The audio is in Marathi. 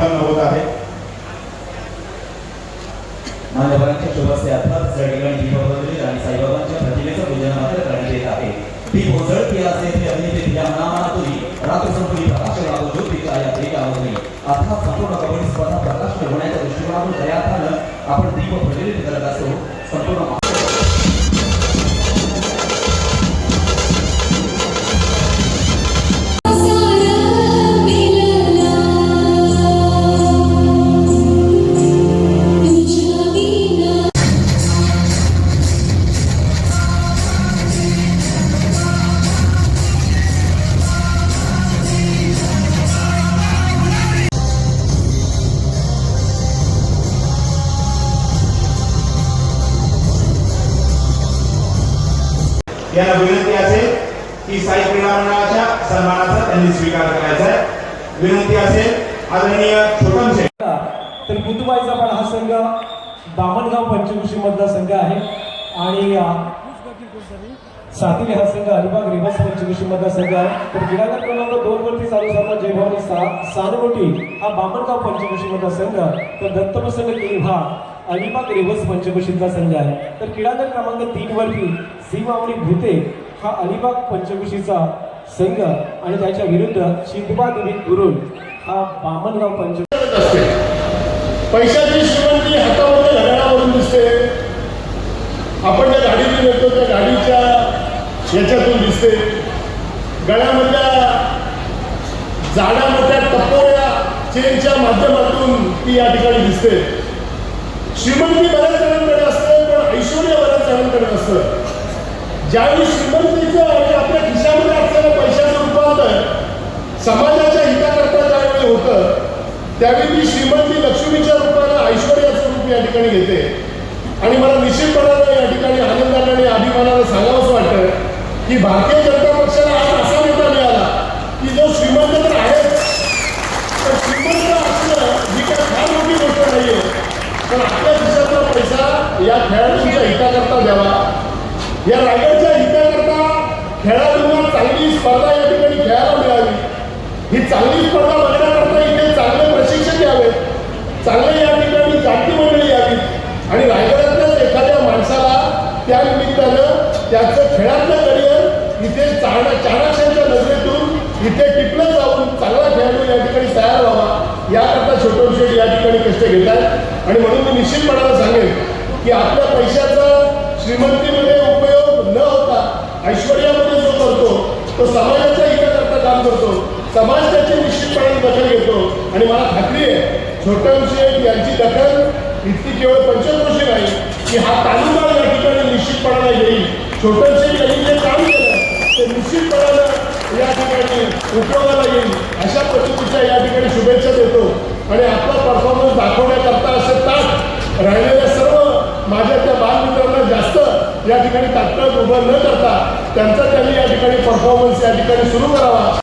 होत आहे. मान्यवरांच्या ठिकाणी आणि साईबाबांच्या प्रतिमेचं पूजन मात्र करण्यात येत आहे. असे ते तिच्या रात्र प्रकाश लागो ज्योतीच्या या अर्थात संपूर्ण कबड्डी स्पर्धा प्रकाश होण्याच्या दृष्टिकोनातून आपण दीप प्रज्वलित करत असतो. संपूर्ण यांना विनंती असेल की साई क्रीडा मंडळाच्या सन्मानाचा त्यांनी स्वीकार करायचा आहे. विनंती असेल आदरणीय छोटम शेख तर बुधवाईचा पण हा संघ दामणगाव पंचकृषी मधला संघ आहे. आणि अ, सातिले हा संघ अलिबाग रिवर्स पंचकृषी मधला संघ आहे. तर क्रीडागत क्रमांक दोन वरती चालू झाला जय भवानी सा सानमोटी हा बामणगाव पंचकृषी मधला संघ. तर दत्तप्रसंग केली भाग अलिबाग रिवर्स पंचकृषीचा संघ आहे. तर क्रीडागत क्रमांक तीन वरती सीमावणी भूते हा अलिबाग पंचकुशीचा संघ आणि त्याच्या विरुद्ध शिंदबा देवी गुरुल हा बामणगाव पंच असते. पैशाची श्रीमंती हातामध्ये घड्याळावरून दिसते. आपण ज्या गाडीतून येतो त्या गाडीच्या याच्यातून दिसते. गळ्यामधल्या जाड्या मोठ्या टपोऱ्या चेनच्या माध्यमातून ती या ठिकाणी दिसते. श्रीमंती बऱ्याच जणांकडे असते पण ऐश्वर्य बऱ्याच जणांकडे असतं ज्यावेळी श्रीमंतीचं आणि आपल्या खिशामध्ये असलेल्या पैशाचं रूपांतर समाजाच्या हिताकरता ज्यावेळी होतं त्यावेळी ती श्रीमंती लक्ष्मीच्या रूपानं ऐश्वर्याचं रूप या ठिकाणी घेते. आणि मला निश्चितपणानं या ठिकाणी आनंदाने आणि अभिमानानं सांगावंसं वाटतं की भारतीय जनता पक्षाला आज असा नेता मिळाला की जो श्रीमंत तर आहेच पण श्रीमंत असणं ही काय फार मोठी गोष्ट नाहीये. पण या खेळाडूंच्या हिताकरता द्यावा. या रायगडच्या हिताकरता खेळाडूंना चांगली स्पर्धा या ठिकाणी खेळायला मिळावी. ही चांगली स्पर्धा बघण्याकरता इथे चांगले प्रशिक्षक यावेत. चांगले या ठिकाणी जाती मंडळी यावी आणि रायगडातल्याच एखाद्या माणसाला त्या निमित्तानं त्याचं खेळातलं करिअर इथे चाणा चाणाक्षांच्या नजरेतून इथे टिपलं जाऊन चांगला खेळाडू या ठिकाणी तयार व्हावा. याकरता छोटे शेठ या ठिकाणी कष्ट घेत आहेत आणि म्हणून मी निश्चितपणाला सांगेन की आपल्या पैशाचा श्रीमंतीमध्ये उपयोग न होता ऐश्वर्यामध्ये जो करतो तो समाजाच्या हिताकरता काम करतो. समाज त्याची निश्चितपणे दखल घेतो. आणि मला खात्री आहे छोटम शेठ यांची दखल इतकी केवळ पंचक्रोशी नाही की हा तालुका या ठिकाणी निश्चितपणाला येईल छोटम यांनी जे काम केलं ते निश्चितपणानं या ठिकाणी उपयोगाला येईल. अशा पद्धतीच्या या ठिकाणी शुभेच्छा देतो. आणि आपला परफॉर्मन्स दाखवण्याकरता असं तास राहिले जास्त या ठिकाणी तात्काळ उभं न करता त्यांचा त्यांनी या ठिकाणी परफॉर्मन्स या ठिकाणी सुरू करावा.